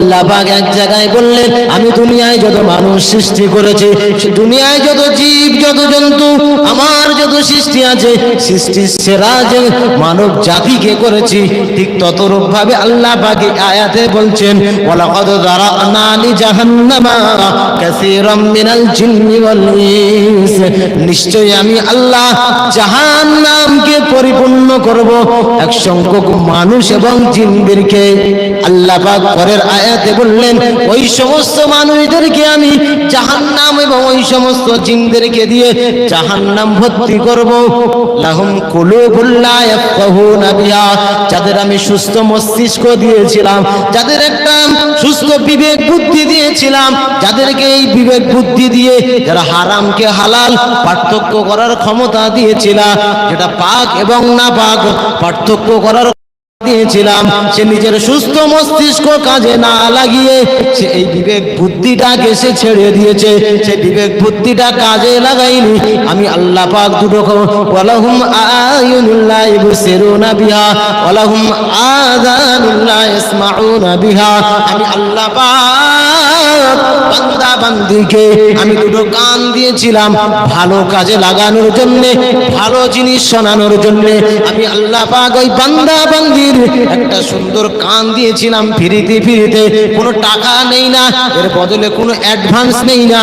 আল্লাহ পাক এক জায়গায় বললেন, আমি দুনিয়ায় যত মানুষ সৃষ্টি করেছি দুনিয়ায় যত জীব, যত জন্তু, আমার যত সৃষ্টি আছে, সৃষ্টির সেরা যে মানব জাতিকে করেছি, ঠিক ততরূপ ভাবে আল্লাহ পাকে আয়াতে বলছেন, ওয়ালাকাদ দারানা লি জাহান্নামা কাসীরাম মিনাল জিন্নি ওয়াল ইনস নিশ্চয়ই আমি আল্লাহ জাহান্নামকে পরিপূর্ণ করব। এক সংখ্যক মানুষ এবং জিনদেরকে আল্লাহ পাক পরের আয়াতে বললেন, ওই সমস্ত মানুষদেরকে আমি জাহান্নাম এবং ওই সমস্ত জিনদেরকে দিয়ে জাহান্নাম ভর্তি করব। যাদের আমি সুস্থ মস্তিষ্ক দিয়েছিলাম, যাদের একটা সুস্থ বিবেক বুদ্ধি দিয়েছিলাম, যাদেরকে এই বিবেক বুদ্ধি দিয়ে যারা হারামকে হালাল পার্থক্য করার ক্ষমতা দিয়েছিলাম যেটা পাক এবং না পাক পার্থক্য করার দিয়েছিলাম, সে নিজের সুস্থ মস্তিষ্ক কাজে না লাগিয়ে, সে এই বিবেক বুদ্ধিটাকে সে ছেড়ে দিয়েছে, সে বিবেক বুদ্ধিটা কাজে লাগাইনি আমি আল্লাহ পাক দুটো ওয়ালাহুম আয়ুনুল্লাহ ইসমাউনা বিহা। আমি আল্লাহ পাক বান্দিকে আমি দুটো কান দিয়েছিলাম ভালো কাজে লাগানোর জন্য, ভালো জিনিস শোনানোর জন্য। আমি আল্লাহ পাক ওই বান্দা বান্দির একটা সুন্দর কান দিয়েছিলাম ফিরিতে ফিরিতে। কোনো টাকা নেই না, এর বদলে কোনো অ্যাডভান্স নেই না।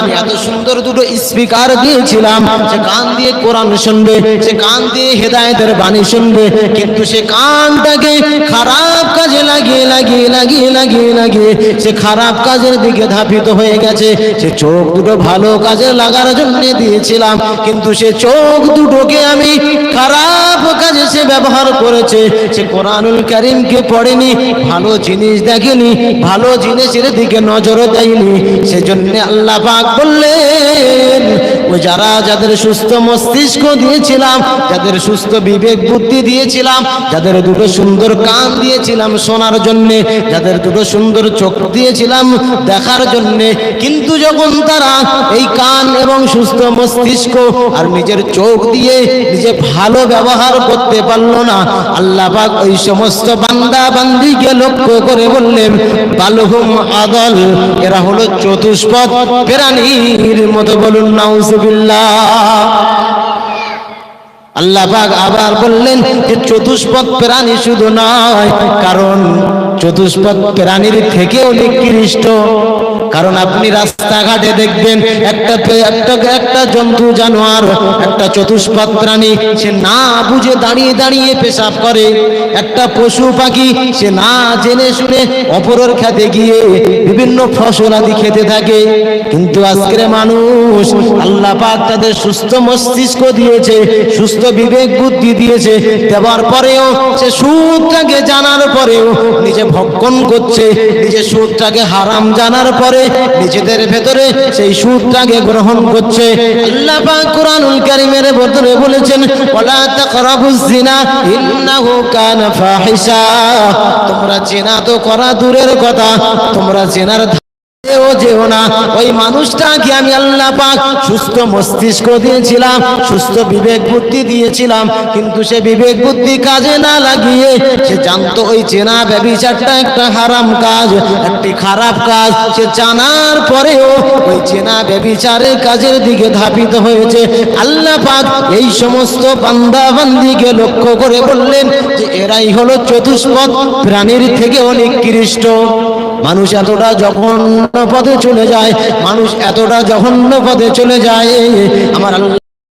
আমি এত সুন্দর দুটো স্পিকার দিয়েছিলাম, সে কান দিয়ে কোরআন শুনবে, সে কান দিয়ে হেদায়েতের বাণী শুনবে। কিন্তু সে কানটাকে খারাপ কাজে লাগিয়ে লাগিয়ে লাগিয়ে লাগিয়ে লাগিয়ে, সে খারাপ কাজের দিকে ধাপিত হয়ে গেছে। সে চোখ দুটো ভালো কাজে লাগার জন্য দিয়েছিলাম, কিন্তু সে চোখ দুটোকে আমি খারাপ কাজে সে ব্যবহার করেছে। সে কোরআনুল করিমকে পড়েনি, ভালো জিনিস দেখেনি, ভালো জিনিসের দিকে নজর দেয়নি। সেজন্য আল্লাহ পাক বললেন যারা যাদের সুস্থ মস্তিষ্ক দিয়েছিলাম, যাদের সুস্থ বিবেক বুদ্ধি দিয়েছিলাম, যাদের দুটো সুন্দর কান দিয়েছিলাম শোনার জন্য, যাদের দুটো সুন্দর চোখ দিয়েছিলাম দেখার জন্য, কিন্তু যখন তারা এই কান এবং সুস্থ মস্তিষ্ক আর নিজের চোখ দিয়ে নিজে ভালো ব্যবহার করতে পারল না, আল্লাহ ওই সমস্ত বান্দা বান্দিকে লক্ষ্য করে বললেন, বালহুম আদল, এরা হলো চতুষ্পদ প্রাণীর মতো বলুন নাউজুবিল্লাহ আল্লাহ পাক আবার বললেন যে চতুষ্পদ প্রাণী শুধু নয়, কারণ চতুষ্পদ প্রাণীর থেকেও নিকৃষ্ট। কারণ আপনি রাস্তাঘাটে দেখবেন, একটা একটা একটা জন্তু, জানোয়ার, একটা চতুষ্পদ প্রাণী, সে না বুঝে দাঁড়িয়ে দাঁড়িয়ে পেশাব করে। একটা পশু পাখি, সে না জেনে শুনে অপরের খেতে গিয়ে বিভিন্ন ফসল আদি খেতে থাকে। কিন্তু আজকের মানুষ, আল্লাহ পাক তাদের সুস্থ মস্তিষ্ক দিয়েছে, সুস্থ বিবেক বুদ্ধি দিয়েছে। দেওয়ার পরেও সে সুদটাকে জানার পরেও নিজে ভক্ষণ করছে। নিজে সুদটাকে হারাম জানার পরে নিজেদের ভেতরে সেই সুদটাকে গ্রহণ করছে। তোমরা জেনা তো করা দূরের কথা, তোমরা জেনার ও যেও না। ওই মানুষটাকে আমি আল্লাহ সুস্থ মস্তিষ্ক দিয়েছিলাম, সুস্থ বিবেক বুদ্ধি দিয়েছিলাম, কিন্তু সে কাজে না লাগিয়ে সে জানতো ওই চেনা একটা হারাম কাজ খারাপ কাজ। সে জানার পরেও ওই চেনা ব্যবিচারের কাজের দিকে ধাপিত হয়েছে। আল্লাহ পাক এই সমস্ত বান্দা বান্দিকে লক্ষ্য করে বললেন যে, এরাই হলো চতুষ্পদ প্রাণীর থেকে অনেক কৃষ্ট মানুষ এতটা জঘন্য পথে চলে যায়, মানুষ এতটা জঘন্য পথে চলে যায়। আমার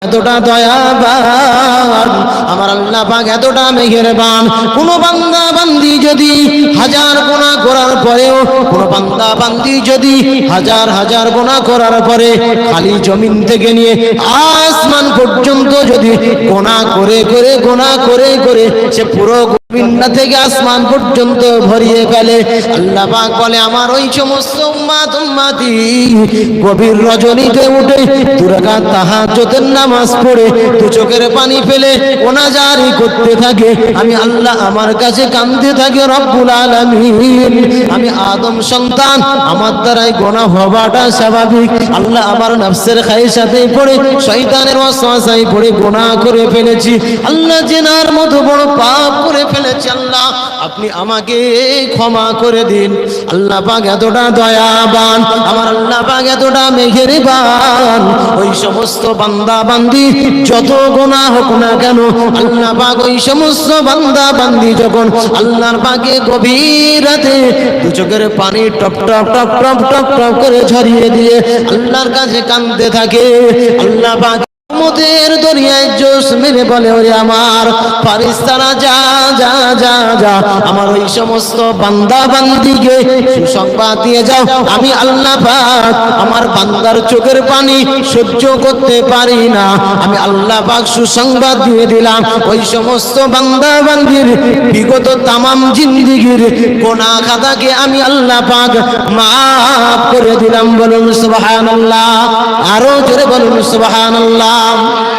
এতটা দয়াবান, আমার আল্লাহ পাক এতটা মেহেরবান। কোন বান্দা বান্দি যদি হাজার গোনা করার পরেও, কোন বান্দা বান্দি যদি হাজার হাজার গোনা করার পরে খালি জমিন থেকে নিয়ে আসমান পর্যন্ত যদি গোনা করে করে, গোনা করে করে সে পুরো বিন্না থেকে আসমান পর্যন্ত ভরিয়ে ফেলে। আল্লাহ পাক বলে, আমার ওই সমস্ত উম্মাত উম্মাতি গভীর রজনীতে উঠে দুরাকা তাহাজ্জুদের নামাজ পড়ে, দু চোখের পানি ফেলে ওনা জারি করতে থাকে। আমি আল্লাহ আমার কাছে কাঁদতে থাকে রব্বুল আলামিন। আমি আদম সন্তান, আমার দ্বারাই গোনা হওয়াটা স্বাভাবিক। আল্লাহ আমার নফসের খাইসাতে পড়ে, শয়তানের ওয়াসওয়াসায় পড়ে গোনা করে ফেলেছি। আল্লাহ জেনার মতো বড় পাপ করে ফেলে ফেলেছি আল্লাহ আপনি আমাকে ক্ষমা করে দিন। আল্লাহ পাক এতটা দয়াবান, আমার আল্লাহ পাক এতটা মেহেরবান। ওই সমস্ত বান্দা বান্দি যত গোনা হোক না কেন, আল্লাহ পাক ওই সমস্ত বান্দা বান্দি যখন আল্লাহর পাকে গভীর রাতে দু পানি টপ টপ টপ টপ টপ টপ করে ঝরিয়ে দিয়ে আল্লাহর কাছে কাঁদতে থাকে, আল্লাহ পাক মোদের দরিয়ায় জোশ মেরে বলে, ওরে আমার ফারিস্তারা, যা যা যা যা, আমার ওই সমস্ত বান্দা বান্দিকে সুসংবাদ দিয়ে যাও। আমি আল্লাহ পাক আমার বান্দার চোখের পানি সহ্য করতে পারি না। আমি আল্লাহ পাক সুসংবাদ দিয়ে দিলাম। ওই সমস্ত বান্দা বান্দির বিগত তামাম জিন্দিগির কোনা খাতাকে আমি আল্লাহ পাক মাফ করে দিলাম বলুন, সুবহানাল্লাহ। আরও জোরে বলুন, সুবহানাল্লাহ। নাম